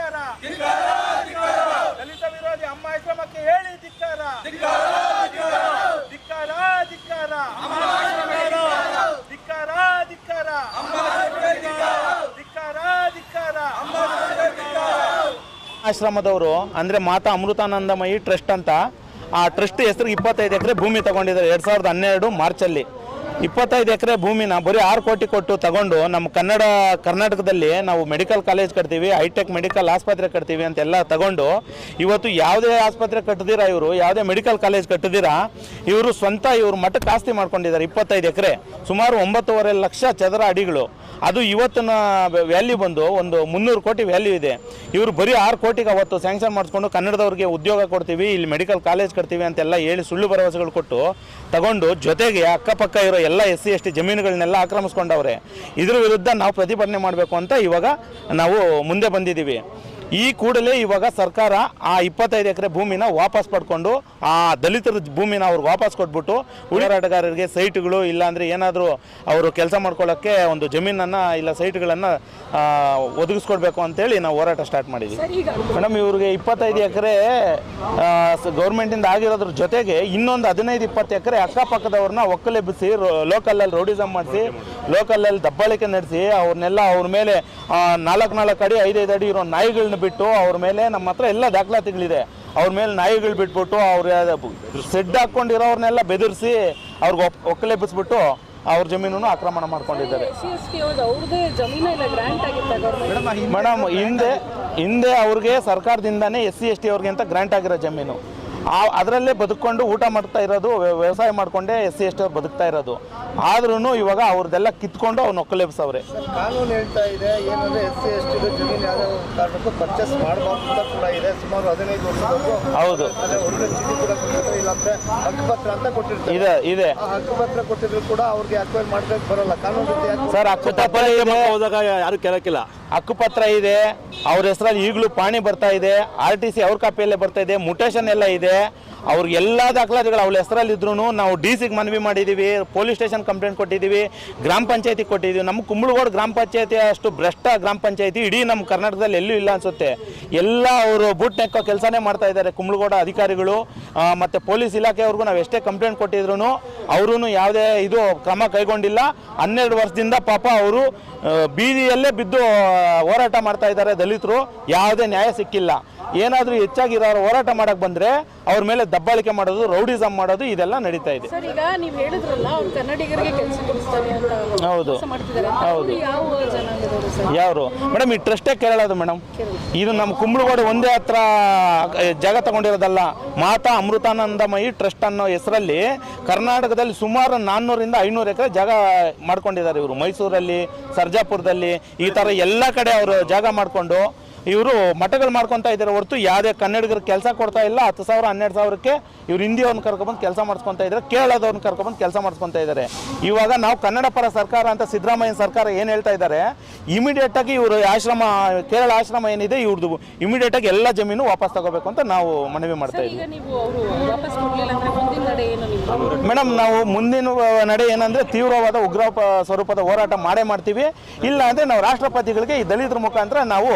ಧಿಕ್ಕಾರ. ದಲಿತ ವಿರೋಧಿ ಅಮ್ಮ ಆಶ್ರಮಕ್ಕೆ ಹೇಳಿ ಧಿಕ್ಕಾರ. ಧಿಕ್ಕಾರ ಧಿಕ್ಕಾರ. ಧಿಕ್ಕಾರ ಧಿಕ್ಕಾರ. ಧಿಕ್ಕಾರ ಧಿಕ್ಕಾರ. ಆಶ್ರಮದವರು, ಅಂದರೆ ಮಾತಾ ಅಮೃತಾನಂದಮಯಿ ಟ್ರಸ್ಟ್ ಅಂತ, ಆ ಟ್ರಸ್ಟ್ ಹೆಸರು ಇಪ್ಪತ್ತೈದು ಎಕರೆ ಭೂಮಿ ತಗೊಂಡಿದ್ದಾರೆ. ಎರಡು ಸಾವಿರದ ಹನ್ನೆರಡು ಮಾರ್ಚಲ್ಲಿ. ಇಪ್ಪತ್ತೈದು ಎಕರೆ ಭೂಮಿನ ಬರೀ ಆರು ಕೋಟಿ ಕೊಟ್ಟು ತಗೊಂಡು ನಮ್ಮ ಕನ್ನಡ, ಕರ್ನಾಟಕದಲ್ಲಿ ನಾವು ಮೆಡಿಕಲ್ ಕಾಲೇಜ್ ಕಟ್ತೀವಿ, ಹೈಟೆಕ್ ಮೆಡಿಕಲ್ ಆಸ್ಪತ್ರೆ ಕಟ್ತೀವಿ ಅಂತೆಲ್ಲ ತಗೊಂಡು ಇವತ್ತು ಯಾವುದೇ ಆಸ್ಪತ್ರೆ ಕಟ್ಟದಿರ ಇವರು, ಯಾವುದೇ ಮೆಡಿಕಲ್ ಕಾಲೇಜ್ ಕಟ್ಟದಿರ ಇವರು ಸ್ವಂತ ಇವರು ಮಠಕ್ಕೆ ಆಸ್ತಿ ಮಾಡ್ಕೊಂಡಿದ್ದಾರೆ ಇಪ್ಪತ್ತೈದು ಎಕರೆ. ಸುಮಾರು ಒಂಬತ್ತುವರೆ ಲಕ್ಷ ಚದರ ಅಡಿಗಳು. ಅದು ಇವತ್ತಿನ ವ್ಯಾಲ್ಯೂ ಬಂದು ಒಂದು ಮುನ್ನೂರು ಕೋಟಿ ವ್ಯಾಲ್ಯೂ ಇದೆ. ಇವರು ಬರೀ ಆರು ಕೋಟಿಗೆ ಅವತ್ತು ಸ್ಯಾಂಕ್ಷನ್ ಮಾಡಿಸ್ಕೊಂಡು ಕನ್ನಡದವ್ರಿಗೆ ಉದ್ಯೋಗ ಕೊಡ್ತೀವಿ, ಇಲ್ಲಿ ಮೆಡಿಕಲ್ ಕಾಲೇಜ್ ಕಟ್ತೀವಿ ಅಂತೆಲ್ಲ ಹೇಳಿ ಸುಳ್ಳು ಭರವಸೆಗಳು ಕೊಟ್ಟು ತಗೊಂಡು ಜೊತೆಗೆ ಅಕ್ಕಪಕ್ಕ ಇರೋ ಎಲ್ಲ ಎಸ್ ಸಿ, ಎಸ್ ಟಿ ಜಮೀನುಗಳನ್ನೆಲ್ಲ ಆಕ್ರಮಿಸ್ಕೊಂಡವ್ರೆ. ಇದ್ರ ವಿರುದ್ಧ ನಾವು ಪ್ರತಿಭಟನೆ ಮಾಡಬೇಕು ಅಂತ ಇವಾಗ ನಾವು ಮುಂದೆ ಬಂದಿದ್ದೀವಿ. ಈ ಕೂಡಲೇ ಇವಾಗ ಸರ್ಕಾರ ಆ ಇಪ್ಪತ್ತೈದು ಎಕರೆ ಭೂಮಿನ ವಾಪಸ್ ಪಡ್ಕೊಂಡು ಆ ದಲಿತರ ಭೂಮಿನ ಅವ್ರಿಗೆ ವಾಪಸ್ ಕೊಟ್ಬಿಟ್ಟು ಉಳಿರಾಟಗಾರರಿಗೆ ಸೈಟ್ಗಳು ಇಲ್ಲಾಂದರೆ ಏನಾದರೂ ಅವರು ಕೆಲಸ ಮಾಡ್ಕೊಳ್ಳೋಕ್ಕೆ ಒಂದು ಜಮೀನನ್ನು ಇಲ್ಲ ಸೈಟ್ಗಳನ್ನು ಒದಗಿಸ್ಕೊಡ್ಬೇಕು ಅಂತೇಳಿ ನಾವು ಹೋರಾಟ ಸ್ಟಾರ್ಟ್ ಈಗ ಮೇಡಮ್ ಇವ್ರಿಗೆ ಇಪ್ಪತ್ತೈದು ಎಕರೆ ಗೌರ್ಮೆಂಟಿಂದ ಆಗಿರೋದ್ರ ಜೊತೆಗೆ ಇನ್ನೊಂದು ಹದಿನೈದು ಇಪ್ಪತ್ತು ಎಕರೆ ಅಕ್ಕಪಕ್ಕದವ್ರನ್ನ ಒಕ್ಕಲೆಬ್ಬಿಸಿ ಲೋಕಲಲ್ಲಿ ರೌಡಿಸಮ್ ಮಾಡಿಸಿ ಲೋಕಲಲ್ಲಿ ದಬ್ಬಾಳಿಕೆ ನಡೆಸಿ ಅವ್ರನ್ನೆಲ್ಲ ಅವ್ರ ಮೇಲೆ ನಾಲ್ಕು ನಾಲ್ಕು ಅಡಿ ಐದೈದು ಅಡಿ ಇರೋ ನಾಯಿಗಳನ್ನ ಬಿಟ್ಟು ಅವ್ರ ಮೇಲೆ ನಮ್ಮ ಹತ್ರ ಎಲ್ಲ ದಾಖಲಾತಿಗಳಿದೆ. ಅವ್ರ ಮೇಲೆ ನಾಯಿಗಳು ಬಿಟ್ಬಿಟ್ಟು ಅವ್ರ ಸೆಡ್ ಹಾಕ್ಕೊಂಡಿರೋರ್ನೆಲ್ಲ ಬೆದರಿಸಿ ಅವ್ರಿಗೆ ಒಪ್ ಒಕ್ಕಲೆಬ್ಬಿಸ್ಬಿಟ್ಟು ಅವ್ರ ಜಮೀನನ್ನು ಆಕ್ರಮಣ ಮಾಡ್ಕೊಂಡಿದ್ದಾರೆ. ಮೇಡಮ್ ಹಿಂದೆ ಹಿಂದೆ ಅವ್ರಿಗೆ ಸರ್ಕಾರದಿಂದಾನೇ ಎಸ್ ಸಿ ಎಸ್ ಟಿ ಅವ್ರಿಗೆ ಅಂತ ಗ್ರಾಂಟ್ ಆಗಿರೋ ಜಮೀನು. ಆ ಅದರಲ್ಲೇ ಬದುಕೊಂಡು ಊಟ ಮಾಡ್ತಾ ಇರೋದು ವ್ಯವಸಾಯ ಮಾಡಿಕೊಂಡೇ ಎಸ್ ಸಿ ಎಸ್ ಟಿ ಅವ್ರು ಬದುಕ್ತಾ ಇರೋದು. ಆದ್ರೂ ಇವಾಗ ಅವ್ರದ್ದೆಲ್ಲ ಕಿತ್ಕೊಂಡು ಅವ್ರು ಒಕ್ಕಲೆಬ್ಸವ್ರೆ. ಕಾನೂನು ಹೇಳ್ತಾ ಇದೆ ಏನಂದ್ರೆ ಎಸ್ ಸಿ ಎಸ್ ಟಿ ಜಮೀನು ಯಾವುದೇ ಕಾರಣಕ್ಕೂ ಪರ್ಚೇಸ್ ಮಾಡಬಾರ್ದು ಅಂತ ಕೂಡ ಇದೆ. ಸುಮಾರು ಹದಿನೈದು ವರ್ಷದವರೆಗೂ ಹೌದು. ಅದೇ ಒಳ್ಳೆ ಚೀಟಿ ಕೂಡ ಕೊಟ್ಟಿರ್ತಾರೆ ಇಲ್ಲಾಂದ್ರೆ ಹಕ್ಕುಪತ್ರ ಅಂತ ಕೊಟ್ಟಿರ್ತಾರೆ. ಇದೆ ಇದೆ. ಆ ಹಕ್ಕುಪತ್ರ ಕೊಟ್ಟಿದ್ರು ಕೂಡ ಅವ್ರಿಗೆ ಅಕ್ವೈರ್ ಮಾಡ್ಬೇಕು ಬರಲ್ಲ. ಕಾನೂನು ರೀತಿ ಯಾಕೆ ಸರ್ ಹಕ್ಕುಪತ್ರ ಇದೆ. ಹೋದಾಗ ಯಾರು ಕೇಳಕ್ಕಿಲ್ಲ. ಹಕ್ಕುಪತ್ರ ಇದೆ. ಅವ್ರ ಹೆಸರಲ್ಲಿ ಈಗಲೂ ಪಾಣಿ ಬರ್ತಾ ಇದೆ. ಆರ್ ಟಿ ಸಿ ಅವ್ರ ಕಾಪಿಯಲ್ಲೇ ಬರ್ತಾ ಇದೆ. ಮುಟೇಶನ್ ಎಲ್ಲ ಇದೆ. ಅವ್ರಿಗೆಲ್ಲ ದಾಖಲಾತಿಗಳು ಅವ್ರ ಹೆಸರಲ್ಲಿ ಇದ್ರೂ ನಾವು ಡಿ ಸಿಗೆ ಮನವಿ ಮಾಡಿದ್ದೀವಿ ಪೊಲೀಸ್ ಸ್ಟೇಷನ್ ಕಂಪ್ಲೇಂಟ್ ಕೊಟ್ಟಿದ್ದೀವಿ, ಗ್ರಾಮ ಪಂಚಾಯತಿ ಕೊಟ್ಟಿದ್ದೀವಿ. ನಮ್ಮ ಕುಂಬಳಗೋಡು ಗ್ರಾಮ ಪಂಚಾಯತಿ ಅಷ್ಟು ಭ್ರಷ್ಟ ಗ್ರಾಮ ಪಂಚಾಯತಿ, ಇಡೀ ನಮ್ಮ ಕರ್ನಾಟಕದಲ್ಲಿ ಎಲ್ಲೂ ಇಲ್ಲ ಅನ್ಸುತ್ತೆ. ಎಲ್ಲ ಅವರು ಬೂಟ್ ನೆಕ್ಕೋ ಕೆಲಸನೇ ಮಾಡ್ತಾ ಇದ್ದಾರೆ ಕುಂಬಳಗೋಡ ಅಧಿಕಾರಿಗಳು. ಮತ್ತು ಪೊಲೀಸ್ ಇಲಾಖೆಯವ್ರಿಗೂ ನಾವು ಎಷ್ಟೇ ಕಂಪ್ಲೇಂಟ್ ಕೊಟ್ಟಿದ್ರು ಅವರು ಯಾವುದೇ ಇದು ಕ್ರಮ ಕೈಗೊಂಡಿಲ್ಲ. ಹನ್ನೆರಡು ವರ್ಷದಿಂದ ಪಾಪ ಅವರು ಬೀದಿಯಲ್ಲೇ ಬಿದ್ದು ಹೋರಾಟ ಮಾಡ್ತಾ ಇದ್ದಾರೆ ದಲಿತರು. ಯಾವುದೇ ನ್ಯಾಯ ಸಿಕ್ಕಿಲ್ಲ. ಏನಾದರೂ ಹೆಚ್ಚಾಗಿ ಇರೋರು ಹೋರಾಟ ಮಾಡಕ್ಕೆ ಬಂದರೆ ಅವ್ರ ಮೇಲೆ ದಬ್ಬಾಳಿಕೆ ಮಾಡೋದು ರೌಡಿಸಮ್ ಮಾಡೋದು ಇದೆಲ್ಲ ನಡೀತಾ ಇದೆ. ಸರ್ ಈಗ ನೀವು ಹೇಳಿದ್ರಲ್ಲ ಅವ್ರು ಕನ್ನಡಿಗರಿಗೆ ಕೆಲಸ ಕೊಡಿಸ್ತಾರೆ ಅಂತ ಹೌದು. ಕೆಲಸ ಮಾಡ್ತಿದ್ದಾರೆ. ಹೌದು. ಅವ್ರು ಯಾವ ಜನಾಂಗದವರು ಸರ್? ಯಾರು? ಮೇಡಮ್ ಈ ಟ್ರಸ್ಟೇ ಕೇಳೋದು ಮೇಡಮ್. ಇದು ನಮ್ಮ ಕುಂಬಳಗೋಡು ಒಂದೇ ಹತ್ರ ಜಾಗ ತಗೊಂಡಿರೋದಲ್ಲ. ಮಾತಾ ಅಮೃತಾನಂದಮಯಿ ಟ್ರಸ್ಟ್ ಅನ್ನೋ ಹೆಸರಲ್ಲಿ ಕರ್ನಾಟಕದಲ್ಲಿ ಸುಮಾರು ನಾನ್ನೂರಿಂದ ಐನೂರು ಎಕರೆ ಜಾಗ ಮಾಡ್ಕೊಂಡಿದ್ದಾರೆ ಇವರು. ಮೈಸೂರಲ್ಲಿ ಸರ್ಜಾಪುರದಲ್ಲಿ ಈ ಥರ ಎಲ್ಲ ಕಡೆ ಅವರು ಜಾಗ ಮಾಡಿಕೊಂಡು ಇವರು ಮಠಗಳು ಮಾಡ್ಕೊತಾ ಇದ್ದಾರೆ ಹೊರತು ಯಾವುದೇ ಕನ್ನಡಿಗರು ಕೆಲಸ ಕೊಡ್ತಾ ಇಲ್ಲ ಹತ್ತು ಸಾವಿರ ಹನ್ನೆರಡು ಸಾವಿರಕ್ಕೆ ಇವ್ರು ಹಿಂದಿಯವ್ರನ್ನ ಕರ್ಕೊಬಂದು ಕೆಲಸ ಮಾಡಿಸ್ಕೊತಾ ಇದ್ದಾರೆ ಕೇರಳದವ್ರನ್ನ ಕರ್ಕೊಬಂದು ಕೆಲಸ ಮಾಡಿಸ್ಕೊತಾ ಇದ್ದಾರೆ. ಇವಾಗ ನಾವು ಕನ್ನಡ ಪರ ಸರ್ಕಾರ ಅಂತ ಸಿದ್ದರಾಮಯ್ಯ ಸರ್ಕಾರ ಏನು ಹೇಳ್ತಾ ಇದ್ದಾರೆ ಇಮಿಡಿಯೇಟಾಗಿ ಇವರು ಆಶ್ರಮ ಕೇರಳ ಆಶ್ರಮ ಏನಿದೆ ಇವ್ರದ್ದು ಇಮಿಡಿಯೇಟಾಗಿ ಎಲ್ಲ ಜಮೀನು ವಾಪಸ್ ತಗೋಬೇಕು ಅಂತ ನಾವು ಮನವಿ ಮಾಡ್ತಾ ಇದ್ದೀವಿ. ಮೇಡಮ್ ನಾವು ಮುಂದಿನ ನಡೆ ಏನಂದ್ರೆ ತೀವ್ರವಾದ ಉಗ್ರ ಪ- ಸ್ವರೂಪದ ಹೋರಾಟ ಮಾಡೇ ಮಾಡ್ತೀವಿ. ಇಲ್ಲ ಅಂದ್ರೆ ನಾವು ರಾಷ್ಟ್ರಪತಿಗಳಿಗೆ ಈ ದಲಿತರ ಮುಖಾಂತರ ನಾವು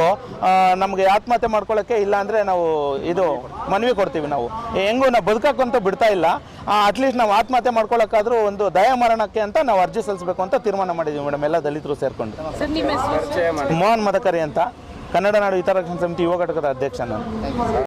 ನಮಗೆ ಆತ್ಮಹತ್ಯೆ ಮಾಡ್ಕೊಳ್ಳೋಕ್ಕೆ ಇಲ್ಲ ಅಂದ್ರೆ ನಾವು ಇದು ಮನವಿ ಕೊಡ್ತೀವಿ ನಾವು. ಹೆಂಗೂ ನಾವು ಬದುಕಕ್ಕಂತೂ ಬಿಡ್ತಾ ಇಲ್ಲ. ಅಟ್ಲೀಸ್ಟ್ ನಾವು ಆತ್ಮಹತ್ಯೆ ಮಾಡ್ಕೊಳ್ಳೋಕ್ಕಾದ್ರೂ ಒಂದು ದಯಾಮರಣಕ್ಕೆ ಅಂತ ನಾವು ಅರ್ಜಿ ಸಲ್ಲಿಸಬೇಕು ಅಂತ ತೀರ್ಮಾನ ಮಾಡಿದ್ದೀವಿ ಮೇಡಮ್ ಎಲ್ಲ ದಲಿತರು ಸೇರ್ಕೊಂಡು. ಸರ್ ನಿಮ್ಮ ಹೆಸರು? ಸರ್? ಮೋಹನ್ ಮದಕರಿ ಅಂತ. ಕನ್ನಡ ನಾಡು ಹಿತರಕ್ಷಣಾ ಸಮಿತಿ ಯುವ ಘಟಕದ ಅಧ್ಯಕ್ಷ ನಾನು.